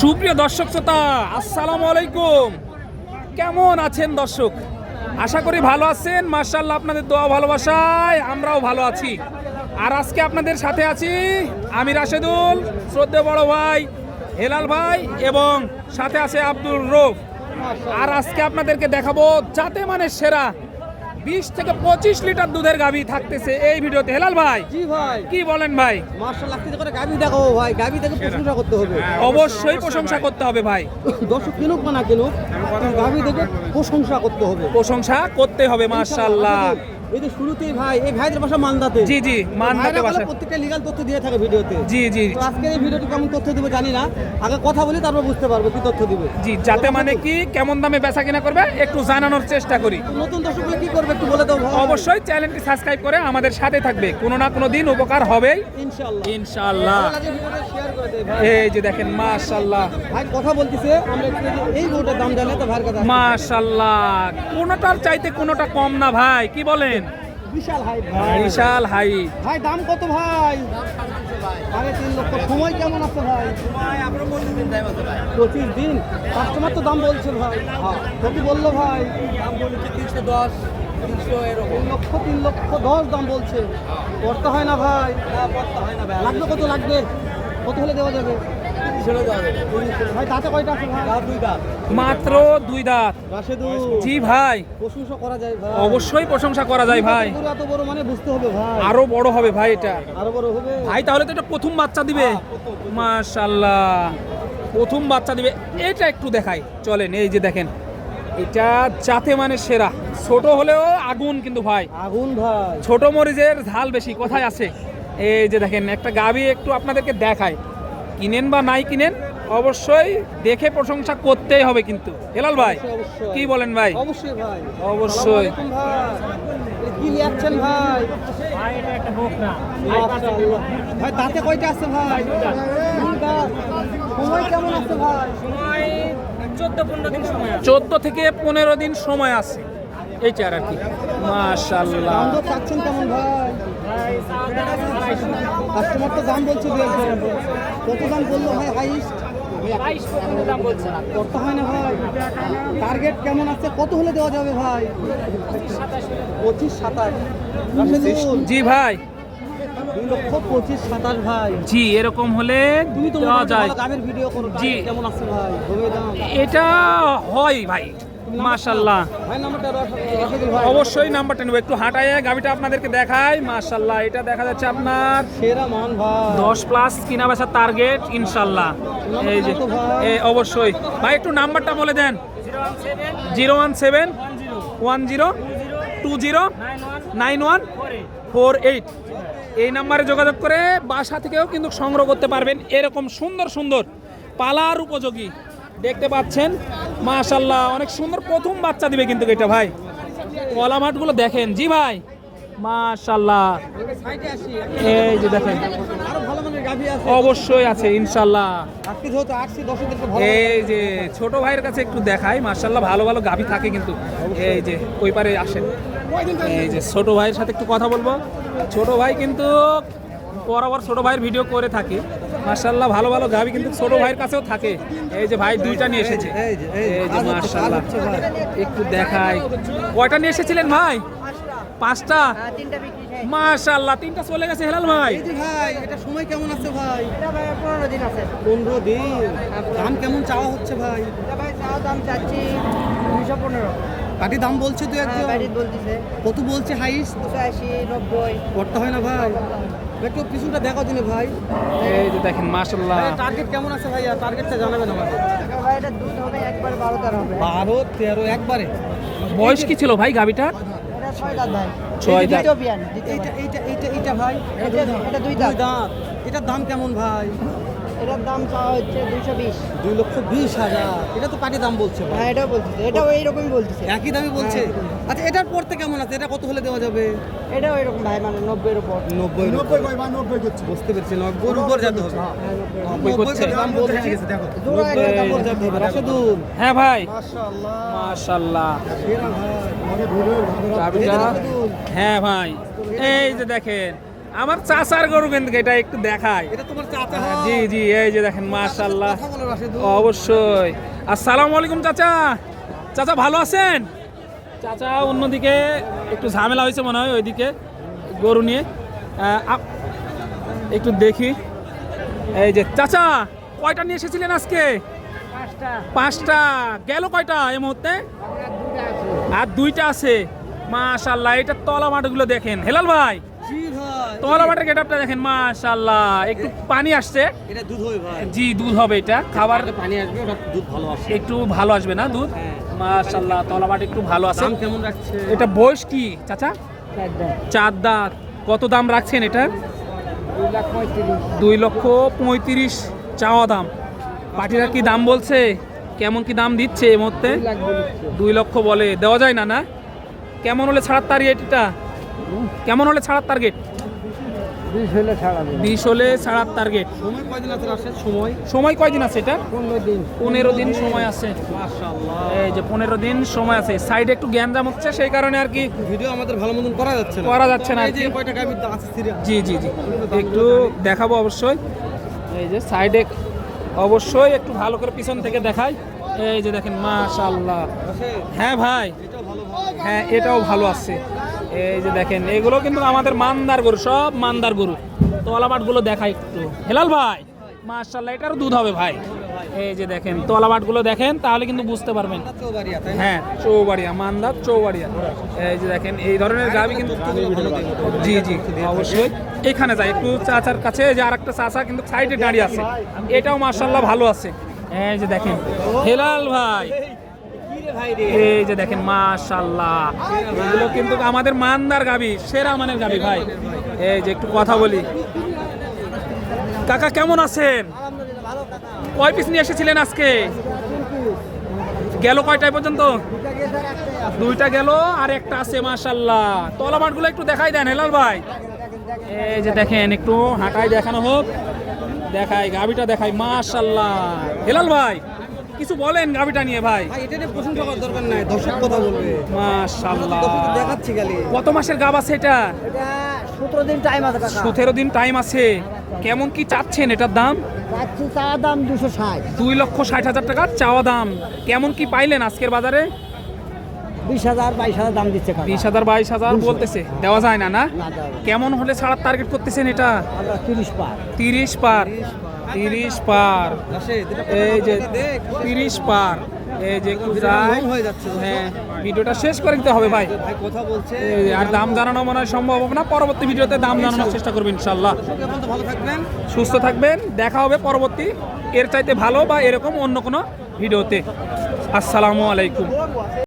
সুপ্রিয় দর্শক শ্রোতা, আসসালামু আলাইকুম। কেমন আছেন দর্শক? আশা করি ভালো আছেন। মার্শাল্লাহ আপনাদের দোয়া ভালোবাসায় আমরাও ভালো আছি। আর আজকে আপনাদের সাথে আছি আমি রাশেদুল শ্রদ্ধে বড় ভাই হেলাল ভাই এবং সাথে আছে আব্দুল রৌফ। আর আজকে আপনাদেরকে দেখাবো যাতে মানে সেরা বিশ থেকে পঁচিশ লিটার দুধের গাভী থাকতেছে এই ভিডিওতে। হেলাল ভাই জি ভাই। কি বলেন ভাই? মার্শাল কি করে গাবি দেখো ভাই। গাবি দেখে প্রশংসা করতে হবে। অবশ্যই প্রশংসা করতে হবে ভাই। দর্শক কিনুক না কিনুক গাবি দেখে প্রশংসা করতে হবে। প্রশংসা করতে হবে মাশাআল্লাহ। এই যে শুরুতেই ভাই এই ভাইদের মান্দাতে জি জি মানদাতে প্রত্যেকটা লিগাল তথ্য দিয়ে থাকে ভিডিওতে। জি জি। তো আজকের এই ভিডিওটি কেমন তথ্য দিবে জানি না। আগে কথা বলি তারপর বুঝতে পারব কি তথ্য দিবে। জি যাতে মানে কি কেমন দামে বেচা কিনা করবে একটু জানানোর চেষ্টা করি। নতুন দর্শকগুলো কি করবে একটু বলে দাও অবশ্যই চ্যানেলটি সাবস্ক্রাইব করে আমাদের সাথে থাকবে। কোনো না কোনো দিন উপকার হবেই। ইনশাআল্লাহ। ইনশাআল্লাহ। এই যে দেখেন মাশাআল্লাহ। ভাই কথা বলতেছে আমরা এই গরুটার দাম জানলে তো কথা মাশাআল্লাহ। কোনোটার চাইতে কোনটা কম না ভাই কি বলেন? বিশাল হাই ভাই। বিশাল হাই ভাই দাম কত ভাই? সাড়ে তিন লক্ষ। সময় কেমন আছে ভাই? পঁচিশ দিন। কাস্টমার তো দাম বলছে ভাই। কত বলল ভাই। দাম বলছে তিনশো দশ লক্ষ তিন লক্ষ দশ দাম বলছে। করতে হয় না ভাই। লাগবে কত লাগবে? কত হলে দেওয়া যাবে? মাত্র দুই দাঁত। জি ভাই। প্রশংসা করা যায় ভাই। অবশ্যই প্রশংসা করা যায় ভাই। এত বড় মানে বুঝতে হবে ভাই। আরও বড় হবে ভাই এটা। আরও বড় হবে? ভাই তাহলে তো এটা প্রথম বাচ্চা দিবে। মাশাল্লাহ প্রথম বাচ্চা দিবে। এটা একটু দেখাই। চলেন এই যে দেখেন। এটা যাতে মানে সেরা। ছোট হলেও আগুন কিন্তু ভাই। আগুন ভাই। ছোট মরিচের ঝাল বেশি। কোথায় আছে? এই যে দেখেন একটা গাবি একটু আপনাদেরকে দেখায়। কিনেন বা নাই কিনেন অবশ্যই দেখে প্রশংসা করতেই হবে কিন্তু। হেলাল ভাই। কি বলেন ভাই? অবশ্যই ভাই। অবশ্যই। ভাই? কি লিয়াচ্ছেন ভাই? ভাই দাঁতে কয়টা আছে ভাই? সময় কেমন আছে ভাই? চোদ্দ থেকে পনেরো দিন সময় আছে। এইটার আর কি। মাশাল্লাহ কেমন ভাই। কাস্টমার তো দাম বলছে কত দাম বলল ভাই হাইস্ট? করতে হয় না ভাই? টার্গেট কেমন আছে? কত হলে দেওয়া যাবে ভাই? পঁচিশ সাতাশ। জি ভাই। লক্ষ পঁচিশ সাতাশ ভাই। জি এরকম হলে তুমি তো যায়। দামের ভিডিও করো। জি। কেমন আছে ভাই? এটা হয় ভাই। মাশাল্লাহ অবশ্যই নাম্বারটা নেব। একটু হাঁটায় গাবিটা আপনাদেরকে দেখাই। মাশাল্লাহ এটা দেখা যাচ্ছে আপনার দশ প্লাস কিনা বেচার টার্গেট ইনশাল্লাহ এই যে অবশ্যই। ভাই একটু নাম্বারটা বলে দেন। Zero one seven one zero two zero nine one four eight. এই নাম্বারে যোগাযোগ করে বাসা থেকেও কিন্তু সংগ্রহ করতে পারবেন। এরকম সুন্দর সুন্দর পালার উপযোগী। দেখতে পাচ্ছেন? মাশাল্লাহ অনেক সুন্দর প্রথম বাচ্চা দিবে কিন্তু এটা ভাই। কলা মাঠগুলো দেখেন। জি ভাই মাশাল্লাহ এই যে দেখেন, অবশ্যই আছে ইনশাল্লাহ এই যে ছোট ভাইয়ের কাছে একটু দেখাই মার্শাল্লাহ ভালো ভালো গাভি থাকে কিন্তু। এই যে, ওই পারে আসেন। এই যে ছোট ভাইয়ের সাথে একটু কথা বলব। ছোট ভাই কিন্তু বরাবর ছোট ভাইয়ের ভিডিও করে থাকে। মার্শাল্লাহ ভালো ভালো গাভি কিন্তু ছোট ভাইয়ের কাছেও থাকে। এই যে ভাই দুইটা নিয়ে এসেছে। এই যে, মার্শাল্লাহ। একটু দেখাই। কয়টা নিয়ে এসেছিলেন ভাই? পাঁচটা? মার্শাল্লাহ তিনটা চলে গেছে হেলাল ভাই। এই যে ভাই এটা সময় কেমন আছে ভাই? এটা ভাই পনেরো দিন আছে। পনেরো দিন? দাম কেমন চাওয়া হচ্ছে ভাই? এটা ভাই চাওয়া দাম চাচ্ছি দুইশো পনেরো। পাটি দাম বলছে তুই হ্যাঁ একদম কত বলছে হাইস্ট? দুশো আশি নব্বই। করতে হয় না ভাই? একটু পিছনটা দেখো দিনে ভাই। এই যে দেখেন মাশাআল্লাহ। টার্গেট কেমন আছে ভাইয়া? টার্গেটটা জানাবেন আমাকে। ভাই এটা দুধ হবে একবার বারো তার হবে। বারো তেরো একবারে। বয়স কি ছিল ভাই গাভিটার এটা ছয় দাঁত ভাই। ছয় দাঁত। এটা এটা এটা এইটা এইটা এইটা এইটা ভাই। এটা- এটা দুই দাঁত। এটার দাম কেমন ভাই? এটার দাম চাওয়া হচ্ছে দুইশো বিশ। দুই লক্ষ বিশ হাজার। এটা তো পাটি দাম বলছে ভাই। হ্যাঁ এটাও বলতেছে এটাও এইরকমই বলতেছে একই দামই বলছে? হ্যাঁ, আচ্ছা এটার পড়তে কেমন আছে? এটা কত হলে দেওয়া যাবে? এটাও এরকম ভাই মানে নব্বইয়ের উপর। নব্বই নব্বই বুঝতে পেরেছি নব্বইয়ের উপর যেতে হবে। হ্যাঁ নব্বই নব্বই করছে। করে দাম বলছে জোড়া নব্বই একটা দাম উপর যেতে হবে। রাশেদুল। হ্যাঁ ভাই। মাশাআল্লাহ। রাশেদুল। হ্যাঁ ভাই। এই যে দেখেন আমার চাচার গরু কিন্তু এটা একটু দেখায় এটা তোমার চাচা? হ্যাঁ, জি জি এই যে দেখেন মাশাল্লাহ কথা অবশ্যই। আসসালামু আলাইকুম চাচা। চাচা ভালো আছেন? চাচা অন্যদিকে একটু ঝামেলা হয়েছে মনে হয় ওইদিকে গরু নিয়ে। একটু দেখি। এই যে চাচা কয়টা নিয়ে এসেছিলেন আজকে? পাঁচটা। গেল কয়টা এই মুহূর্তে? আর দুইটা আছে। মাশাল্লাহ এটা তলা মাঠগুলো দেখেন। হেলাল ভাই। ভাই তলা মাঠের গেটআপটা দেখেন মাশাল্লাহ একটু পানি আসছে। এটা দুধ হবে ভাই। জি দুধ হবে এটা। খাবার পানি আসবে ওটা দুধ ভালো আসে। একটু ভালো আসবে না দুধ? হ্যাঁ। মাশাল্লাহ তলাবাট একটু ভালো আছে। দাম কেমন রাখছে? এটা বয়স কি চাচা? চার দাঁত। কত দাম রাখছেন এটা? দুই লক্ষ পঁয়ত্রিশ চাওয়া দাম। পাটিরা কি দাম বলছে? কেমন কি দাম দিচ্ছে এই মুহূর্তে? দুই দুই লক্ষ বলে। দেওয়া যায় না না? কেমন হলে ছাড়ার টার্গেট এটা? কেমন হলে ছাড়ার টার্গেট বিশ হলে ছাড়াবে বিশ হলে ছাড়ার টার্গেট সময় কয়দিন আছে রাশেদ? সময়? সময় কয়দিন আছে এটা? পনেরো দিন। পনেরো দিন সময় আছে। মাশাআল্লাহ। এই যে পনেরো দিন সময় আছে। সাইডে একটু গ্যাঞ্জাম হচ্ছে সেই কারণে আর কি ভিডিও আমাদের ভালো মতন করা যাচ্ছে না। করা যাচ্ছে না এই যে কি। কয়টা গাভীর আছে সিরিয়াল? জি জি জি। একটু দেখাবো অবশ্যই। এই যে সাইডে অবশ্যই একটু ভালো করে পিছন থেকে দেখাই। এই যে দেখেন মাশাল্লাহ হ্যাঁ ভাই হ্যাঁ এটাও ভালো আছে। এই যে দেখেন, এগুলো কিন্তু আমাদের মান্দার গরু, সব মান্দার গরু। তোলাবাটগুলো দেখাই একটু। হেলাল ভাই মাশাল্লাহ এটারও দুধ হবে ভাই। এই যে দেখেন তোলাবাটগুলো দেখেন, তাহলে কিন্তু বুঝতে পারবেন? হ্যাঁ চৌবাড়িয়া, মান্দার চৌবাড়িয়া। এই যে দেখেন, এই ধরনের গাবি কিন্তু জি জি, অবশ্যই। এখানে যাই, একটু চাচার কাছে যে আরেকটা চাচা কিন্তু সাইডে দাঁড়িয়ে আছে। এটাও মার্শাল্লাহ ভালো আছে। এই যে দেখেন, হেলাল ভাই। এই যে দেখেন মাশাল্লাহ এগুলো কিন্তু আমাদের মানদার গাবি, সেরা মানের গাবি ভাই। এই যে একটু কথা বলি। কাকা, কেমন আছেন? কয় পিস নিয়ে এসেছিলেন আজকে? গেল কয়টায় পর্যন্ত? দুইটা গেল আর একটা আছে মাশাল্লাহ তলা মাঠগুলো একটু দেখাই দেন, হেলাল ভাই। এই যে দেখেন, একটু হাঁটাই দেখানো হোক। দেখাই গাবিটা দেখাই মাশাল্লাহ হেলাল ভাই কিছু বলেন গাবিটা নিয়ে ভাই? এটা নিয়ে প্রশংসা করার দরকার নাই দর্শক কথা বলবে। মাশাল্লাহ দেখাচ্ছি খালি। কত মাসের গাব আছে এটা? এটা সতেরো দিন টাইম আছে কাকা। সতেরো দিন টাইম আছে। কেমন কি চাচ্ছেন এটার দাম? যাচ্ছি চাওয়া দাম দুশো ষাট। দুই লক্ষ ষাট হাজার টাকা চাওয়া দাম। কেমন কি পাইলেন আজকের বাজারে? বিশ হাজার বাইশ হাজার দাম দিচ্ছে বিশ হাজার বাইশ হাজার বলতেছে। দেওয়া যায় না না? কেমন হলে ছাড়ার টার্গেট করতেছেন এটা? তিরিশ পার। তিরিশ পার। তিরিশ পার। এই যে তিরিশ পার। এই যে ভিডিওটা যাই। লং হয়ে ভিডিওটা শেষ করে দিতে হবে ভাই। কথা বলছে। আর দাম জানানো মনে হয় সম্ভব হবে না। পরবর্তী ভিডিওতে দাম জানানোর চেষ্টা করবেন ইনশাল্লাহ ভালো থাকবেন। সুস্থ থাকবেন। দেখা হবে পরবর্তী। এর চাইতে ভালো বা এরকম অন্য কোনো ভিডিওতে। আসসালামু আলাইকুম।